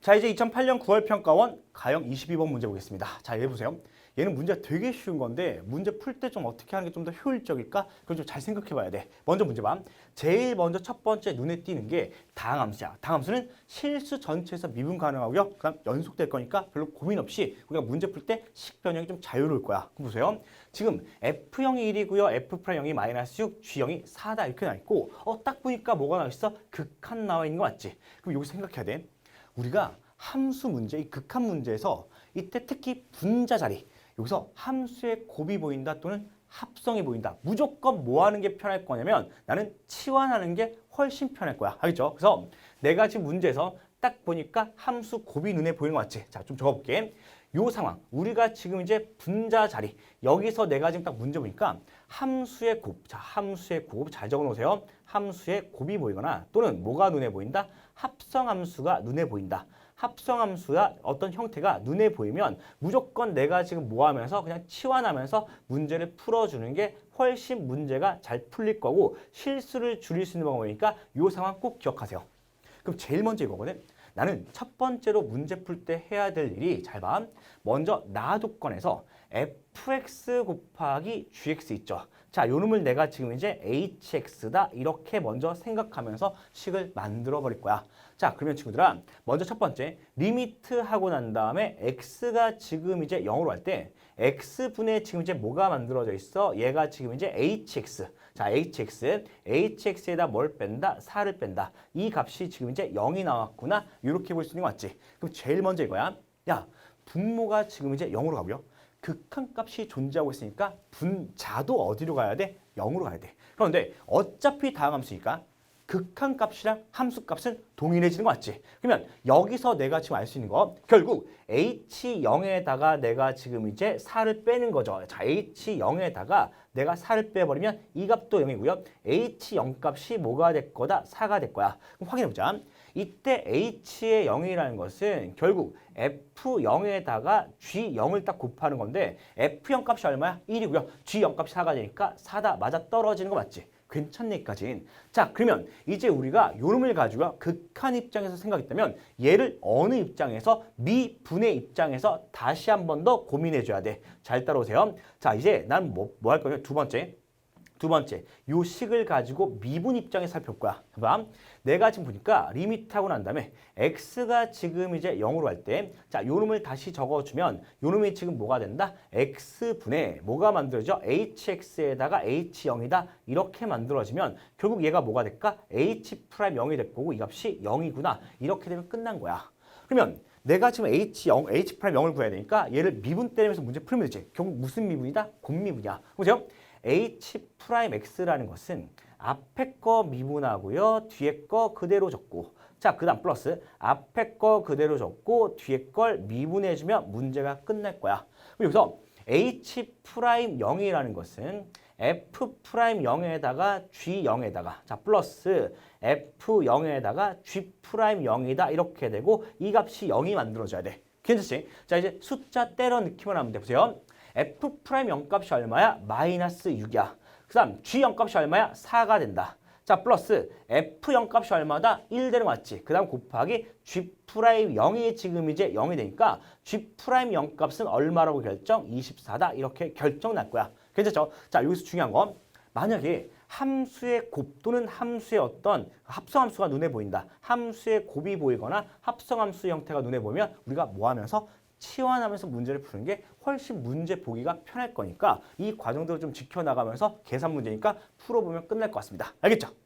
자 이제 2008년 9월 평가원 가형 22번 문제 보겠습니다. 자얘 보세요. 얘는 문제 되게 쉬운 건데 문제 풀 때 좀 어떻게 하는 게 좀 더 효율적일까? 그건 좀잘 생각해 봐야 돼. 먼저 문제 봐. 제일 먼저 첫 번째 눈에 띄는 게 다항함수야. 다항함수는 실수 전체에서 미분 가능하고요. 그다음 연속될 거니까 별로 고민 없이 우리가 문제 풀 때 식 변형이 좀 자유로울 거야. 그럼 보세요. 지금 F형이 1이고요. F'형이 마이너스 6, G형이 4다 이렇게 나와 있고 어 딱 보니까 뭐가 나와 있어? 극한 나와 있는 거 맞지? 그럼 여기서 생각해야 돼. 우리가 함수 문제, 이 극한 문제에서 이때 특히 분자 자리 여기서 함수의 곱이 보인다 또는 합성이 보인다. 무조건 뭐 하는 게 편할 거냐면 나는 치환하는 게 훨씬 편할 거야. 알겠죠? 그래서 내가 지금 문제에서 딱 보니까 함수 곱이 눈에 보이는 거 맞지? 자, 좀 적어볼게. 요 상황, 우리가 지금 이제 분자 자리 여기서 내가 지금 딱 문제 보니까 함수의 곱, 자 함수의 곱 잘 적어 놓으세요. 함수의 곱이 보이거나 또는 뭐가 눈에 보인다? 합성함수가 눈에 보인다. 합성함수가 어떤 형태가 눈에 보이면 무조건 내가 지금 뭐 하면서 그냥 치환하면서 문제를 풀어주는 게 훨씬 문제가 잘 풀릴 거고 실수를 줄일 수 있는 방법이니까 이 상황 꼭 기억하세요. 그럼 제일 먼저 이거거든. 나는 첫 번째로 문제 풀 때 해야 될 일이 잘 봐. 먼저 나도권에서 fx 곱하기 gx 있죠. 자, 요 놈을 내가 지금 이제 hx다 이렇게 먼저 생각하면서 식을 만들어 버릴 거야. 자, 그러면 친구들아, 먼저 첫 번째 리미트 하고 난 다음에 x가 지금 이제 0으로 할 때 x분의 지금 이제 뭐가 만들어져 있어? 얘가 지금 이제 hx. 자, hx, hx에다 뭘 뺀다? 4를 뺀다. 이 값이 지금 이제 0이 나왔구나. 이렇게 볼 수 있는 거 맞지? 그럼 제일 먼저 이거야. 야, 분모가 지금 이제 0으로 가고요. 극한값이 존재하고 있으니까 분자도 어디로 가야 돼? 0으로 가야 돼. 그런데 어차피 다항함수니까 극한값이랑 함수값은 동일해지는 거 맞지? 그러면 여기서 내가 지금 알 수 있는 거 결국 H0에다가 내가 지금 이제 4를 빼는 거죠. 자, H0에다가 내가 4를 빼버리면 이 값도 0이고요. H0 값이 뭐가 될 거다? 4가 될 거야. 그럼 확인해보자. 이때 H의 0이라는 것은 결국 F0에다가 G0을 딱 곱하는 건데 F0 값이 얼마야? 1이고요. G0 값이 4가 되니까 4다 맞아 떨어지는 거 맞지? 괜찮네까진. 자, 그러면 이제 우리가 요놈을 가지고 극한 입장에서 생각했다면 얘를 어느 입장에서 미분의 입장에서 다시 한 번 더 고민해 줘야 돼. 잘 따라오세요. 자, 이제 난 뭐 뭐 할 거냐? 두 번째. 두 번째, 요 식을 가지고 미분 입장에 살펴볼 거야. 봐봐. 내가 지금 보니까 리미트하고 난 다음에 x가 지금 이제 0으로 할 때, 자, 요 놈을 다시 적어주면 요 놈이 지금 뭐가 된다? x분의 뭐가 만들어져? hx에다가 h0이다. 이렇게 만들어지면 결국 얘가 뭐가 될까? h 프라임 0이 될 거고 이 값이 0이구나. 이렇게 되면 끝난 거야. 그러면 내가 지금 h0, h 프라임 0을 구해야 되니까 얘를 미분 때리면서 문제 풀면 되지. 결국 무슨 미분이다? 곱미분이야. 보세요. h 프라임 x라는 것은 앞에 거 미분하고요. 뒤에 거 그대로 적고 자, 그 다음 플러스 앞에 거 그대로 적고 뒤에 걸 미분해주면 문제가 끝날 거야. 여기서 h 프라임 0이라는 것은 f 프라임 0에다가 g 0에다가 자 플러스 f 0에다가 g 프라임 0이다 이렇게 되고 이 값이 0이 만들어져야 돼. 괜찮지? 자 이제 숫자 때려 넣기만 하면 돼. 보세요. f 프라임 0 값이 얼마야? 마이너스 6이야. 그 다음 g 0 값이 얼마야? 4가 된다. 자 플러스 f 0 값이 얼마다? 1 되는 거 맞지? 그 다음 곱하기 g 프라임 0이 지금 이제 0이 되니까 g 프라임 0 값은 얼마라고 결정? 24다. 이렇게 결정 날 거야. 괜찮죠? 자 여기서 중요한 건 만약에 함수의 곱 또는 함수의 어떤 합성함수가 눈에 보인다. 함수의 곱이 보이거나 합성함수 형태가 눈에 보이면 우리가 뭐 하면서 치환하면서 문제를 푸는 게 훨씬 문제 보기가 편할 거니까 이 과정들을 좀 지켜나가면서 계산 문제니까 풀어보면 끝날 것 같습니다. 알겠죠?